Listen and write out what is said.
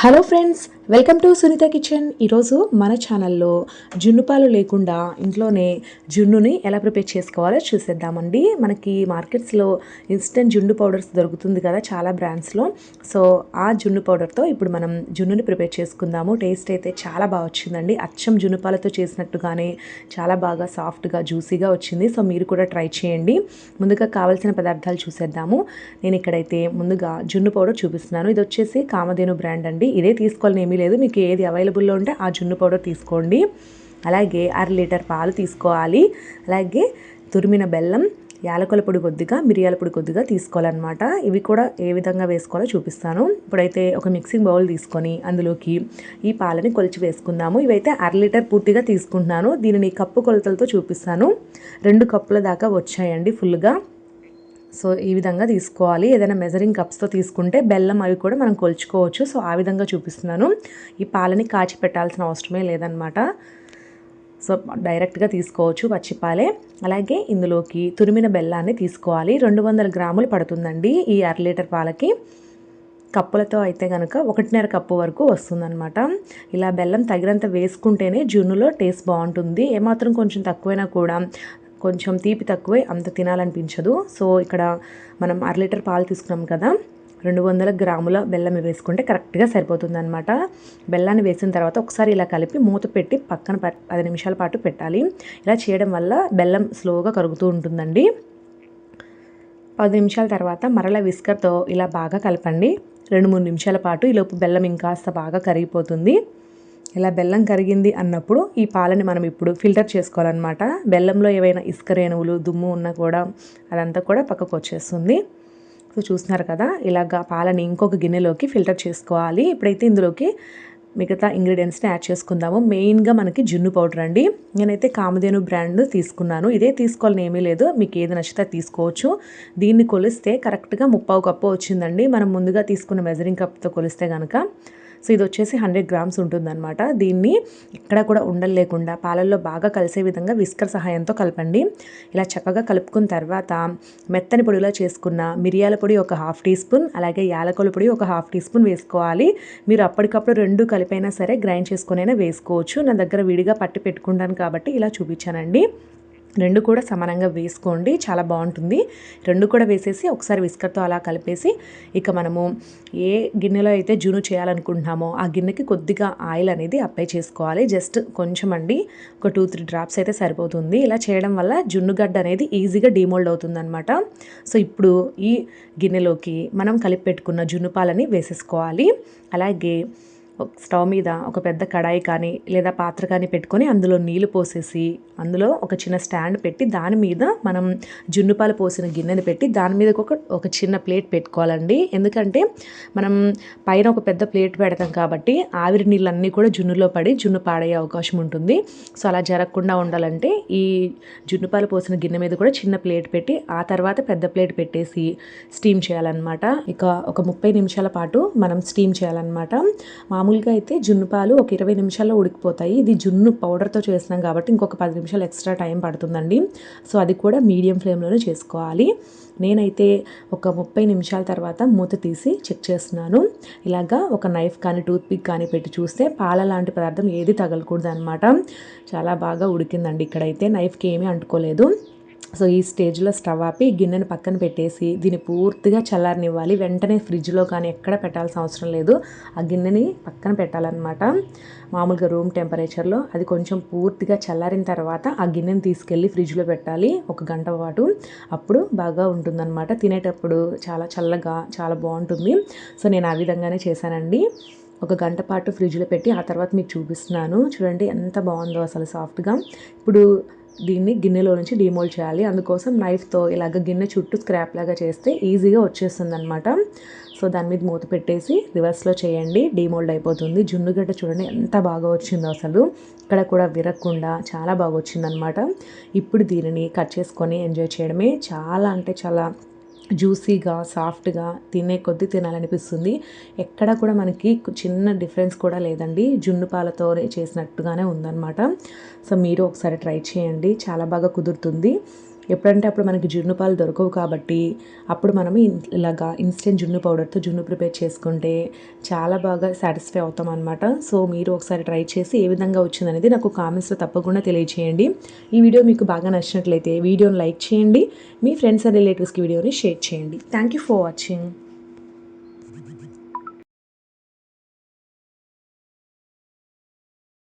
Hello friends welcome to Sunitha kitchen. ఈరోజు మన ఛానల్లో జున్ను పాలు లేకుండా ఇంట్లోనే జున్నుని ఎలా ప్రిపేర్ చేసుకోవాలో చూసేద్దామండి. మనకి మార్కెట్స్లో ఇన్స్టెంట్ జున్ను పౌడర్స్ దొరుకుతుంది కదా చాలా బ్రాండ్స్లో. సో ఆ జున్ను పౌడర్తో ఇప్పుడు మనం జున్నుని ప్రిపేర్ చేసుకుందాము. టేస్ట్ అయితే చాలా బాగా వచ్చిందండి. అచ్చం జున్ను పాలతో చేసినట్టుగానే చాలా బాగా సాఫ్ట్గా జ్యూసీగా వచ్చింది. సో మీరు కూడా ట్రై చేయండి. ముందుగా కావాల్సిన పదార్థాలు చూసేద్దాము. నేను ఇక్కడైతే ముందుగా జున్ను పౌడర్ చూపిస్తున్నాను. ఇది వచ్చేసి కామధేను బ్రాండ్ అండి. ఇదే తీసుకోవాలని ఏమీ లేదు. మీకు ఏది అవైలబుల్లో ఉంటే ఆ జున్ను పౌడర్ తీసుకోండి. అలాగే అర లీటర్ పాలు తీసుకోవాలి. అలాగే తురిమిన బెల్లం యాలకుల పొడి కొద్దిగా మిరియాల పొడి కొద్దిగా తీసుకోవాలన్నమాట. ఇవి కూడా ఏ విధంగా వేసుకోవాలో చూపిస్తాను. ఇప్పుడైతే ఒక మిక్సింగ్ బౌల్ తీసుకొని అందులోకి ఈ పాలని కొలిచి వేసుకుందాము. ఇవైతే అర లీటర్ పూర్తిగా తీసుకుంటున్నాను. దీనిని కప్పు కొలతలతో చూపిస్తాను. రెండు కప్పుల దాకా వచ్చాయండి ఫుల్గా. సో ఈ విధంగా తీసుకోవాలి. ఏదైనా మెజరింగ్ కప్స్తో తీసుకుంటే బెల్లం అవి కూడా మనం కొలుచుకోవచ్చు. సో ఆ విధంగా చూపిస్తున్నాను. ఈ పాలని కాచి పెట్టాల్సిన అవసరమే లేదనమాట సో డైరెక్ట్గా తీసుకోవచ్చు పచ్చిపాలే అలాగే ఇందులోకి తురిమిన బెల్లాన్ని తీసుకోవాలి. రెండు వందల గ్రాములు పడుతుందండి ఈ అర లీటర్ పాలకి. కప్పులతో అయితే కనుక ఒకటిన్నర కప్పు వరకు వస్తుందన్నమాట. ఇలా బెల్లం తగినంత వేసుకుంటేనే జున్నులో టేస్ట్ బాగుంటుంది. ఏమాత్రం కొంచెం తక్కువైనా కూడా కొంచెం తీపి తక్కువే అంత తినాలనిపించదు. సో ఇక్కడ మనం అర లీటర్ పాలు తీసుకున్నాం కదా రెండు వందల గ్రాముల బెల్లం వేసుకుంటే కరెక్ట్గా సరిపోతుంది అనమాట బెల్లాన్ని వేసిన తర్వాత ఒకసారి ఇలా కలిపి మూత పెట్టి పక్కన పది నిమిషాల పాటు పెట్టాలి. ఇలా చేయడం వల్ల బెల్లం స్లోగా కరుగుతూ ఉంటుందండి. పది నిమిషాల తర్వాత మరలా విస్కర్తో ఇలా బాగా కలపండి. రెండు మూడు నిమిషాల పాటు ఈలోపు బెల్లం ఇంకాస్త బాగా కరిగిపోతుంది. ఇలా బెల్లం కరిగింది అన్నప్పుడు ఈ పాలని మనం ఇప్పుడు ఫిల్టర్ చేసుకోవాలన్నమాట. బెల్లంలో ఏవైనా ఇసుక రేణువులు దుమ్ము ఉన్నా కూడా అదంతా కూడా పక్కకు వచ్చేస్తుంది. సో చూస్తున్నారు కదా ఇలాగా పాలని ఇంకొక గిన్నెలోకి ఫిల్టర్ చేసుకోవాలి. ఇప్పుడైతే ఇందులోకి మిగతా ఇంగ్రీడియంట్స్ని యాడ్ చేసుకుందాము మెయిన్గా మనకి జున్ను పౌడర్ అండి. నేనైతే కామధేను బ్రాండ్ తీసుకున్నాను. ఇదే తీసుకోవాలని ఏమీ లేదు. మీకు ఏది నచ్చితే తీసుకోవచ్చు. దీన్ని కొలిస్తే కరెక్ట్గా ముప్పావు కప్పు వచ్చిందండి. మనం ముందుగా తీసుకున్న మెజరింగ్ కప్తో కొలిస్తే కనుక సో ఇది వచ్చేసి హండ్రెడ్ గ్రామ్స్ ఉంటుందన్నమాట. దీన్ని ఇక్కడ కూడా ఉండలు లేకుండా పాలల్లో బాగా కలిసే విధంగా విస్కర్ సహాయంతో కలపండి. ఇలా చక్కగా కలుపుకున్న తర్వాత మెత్తని పొడిలో చేసుకున్న మిరియాల పొడి ఒక హాఫ్ టీ స్పూన్ అలాగే యాలకుల పొడి ఒక హాఫ్ టీ స్పూన్ వేసుకోవాలి. మీరు అప్పటికప్పుడు రెండు కలిపైనా సరే గ్రైండ్ చేసుకునైనా వేసుకోవచ్చు. నా దగ్గర విడిగా పట్టి పెట్టుకుంటాను కాబట్టి ఇలా చూపించానండి. రెండు కూడా సమానంగా వేసుకోండి. చాలా బాగుంటుంది. రెండు కూడా వేసేసి ఒకసారి విస్కర్తో అలా కలిపేసి ఇక మనము ఏ గిన్నెలో అయితే జును చేయాలనుకుంటున్నామో ఆ గిన్నెకి కొద్దిగా ఆయిల్ అనేది అప్లై చేసుకోవాలి. జస్ట్ కొంచెం అండి. ఒక టూ త్రీ డ్రాప్స్ అయితే సరిపోతుంది. ఇలా చేయడం వల్ల జున్నుగడ్డ అనేది ఈజీగా డిమోల్డ్ అవుతుందనమాట సో ఇప్పుడు ఈ గిన్నెలోకి మనం కలిపి పెట్టుకున్న జున్ను పాలని వేసేసుకోవాలి. అలాగే స్టవ్ మీద ఒక పెద్ద కడాయి కానీ లేదా పాత్ర కానీ పెట్టుకొని అందులో నీళ్ళు పోసేసి అందులో ఒక చిన్న స్టాండ్ పెట్టి దాని మీద మనం జున్నుపాలు పోసిన గిన్నెని పెట్టి దాని మీద ఒక ఒక చిన్న ప్లేట్ పెట్టుకోవాలండి. ఎందుకంటే మనం పైన ఒక పెద్ద ప్లేట్ పెడతాం కాబట్టి ఆవిరి నీళ్ళన్నీ కూడా జున్నులో పడి జున్ను పాడయ్యే అవకాశం ఉంటుంది. సో అలా జరగకుండా ఉండాలంటే ఈ జున్నుపాలు పోసిన గిన్నె మీద కూడా చిన్న ప్లేట్ పెట్టి ఆ తర్వాత పెద్ద ప్లేట్ పెట్టేసి స్టీమ్ చేయాలన్నమాట. ఇక ఒక ముప్పై నిమిషాల పాటు మనం స్టీమ్ చేయాలన్నమాట. మామూలు మామూలుగా అయితే జున్ను పాలు ఒక ఇరవై నిమిషాల్లో ఉడికిపోతాయి. ఇది జున్ను పౌడర్తో చేసినాం కాబట్టి ఇంకొక పది నిమిషాలు ఎక్స్ట్రా టైం పడుతుందండి. సో అది కూడా మీడియం ఫ్లేమ్లోనే చేసుకోవాలి. నేనైతే ఒక ముప్పై నిమిషాల తర్వాత మూత తీసి చెక్ చేస్తున్నాను. ఇలాగా ఒక నైఫ్ కానీ టూత్ పిక్ కానీ పెట్టి చూస్తే పాల లాంటి పదార్థం ఏది తగలకూడదు అనమాట చాలా బాగా ఉడికిందండి ఇక్కడైతే. నైఫ్కి ఏమీ అంటుకోలేదు. సో ఈ స్టేజ్లో స్టవ్ ఆపి గిన్నెను పక్కన పెట్టేసి దీన్ని పూర్తిగా చల్లారనివ్వాలి. వెంటనే ఫ్రిడ్జ్లో కానీ ఎక్కడ పెట్టాల్సిన అవసరం లేదు. ఆ గిన్నెని పక్కన పెట్టాలన్నమాట. మామూలుగా రూమ్ టెంపరేచర్లో అది కొంచెం పూర్తిగా చల్లారిన తర్వాత ఆ గిన్నెని తీసుకెళ్ళి ఫ్రిడ్జ్లో పెట్టాలి ఒక గంట పాటు. అప్పుడు బాగా ఉంటుందన్నమాట. తినేటప్పుడు చాలా చల్లగా చాలా బాగుంటుంది. సో నేను ఆ విధంగానే చేశానండి. ఒక గంట పాటు ఫ్రిడ్జ్లో పెట్టి ఆ తర్వాత మీకు చూపిస్తున్నాను. చూడండి ఎంత బాగుందో అసలు సాఫ్ట్గా. ఇప్పుడు దీన్ని గిన్నెలో నుంచి డిమోల్డ్ చేయాలి. అందుకోసం నైఫ్తో ఇలాగ గిన్నె చుట్టూ స్క్రాప్ లాగా చేస్తే ఈజీగా వచ్చేస్తుంది అనమాట సో దాని మీద మూత పెట్టేసి రివర్స్లో చేయండి. డిమోల్డ్ అయిపోతుంది. జున్నుగడ్డ చూడండి ఎంత బాగా వచ్చిందో అసలు. ఇక్కడ కూడా విరగకుండా చాలా బాగా వచ్చిందనమాట ఇప్పుడు దీనిని కట్ చేసుకొని ఎంజాయ్ చేయడమే. చాలా అంటే చాలా జ్యూసీగా సాఫ్ట్గా తినే కొద్దీ తినాలనిపిస్తుంది. ఎక్కడ కూడా మనకి చిన్న డిఫరెన్స్ కూడా లేదండి. జున్ను పాలతో చేసినట్టుగానే ఉందన్నమాట. సో మీరు ఒకసారి ట్రై చేయండి. చాలా బాగా కుదురుతుంది. ఎప్పుడంటే అప్పుడు మనకి జున్ను పాలు దొరకవు కాబట్టి అప్పుడు మనం ఇన్- ఇలాగా ఇన్స్టెంట్ జున్ను పౌడర్తో జున్ను ప్రిపేర్ చేసుకుంటే చాలా బాగా సాటిస్ఫై అవుతాం అనమాట సో మీరు ఒకసారి ట్రై చేసి ఏ విధంగా వచ్చిందనేది నాకు కామెంట్స్లో తప్పకుండా తెలియచేయండి. ఈ వీడియో మీకు బాగా నచ్చినట్లయితే వీడియోని లైక్ చేయండి. మీ ఫ్రెండ్స్ అండ్ రిలేటివ్స్కి వీడియోని షేర్ చేయండి. Thank you for watching.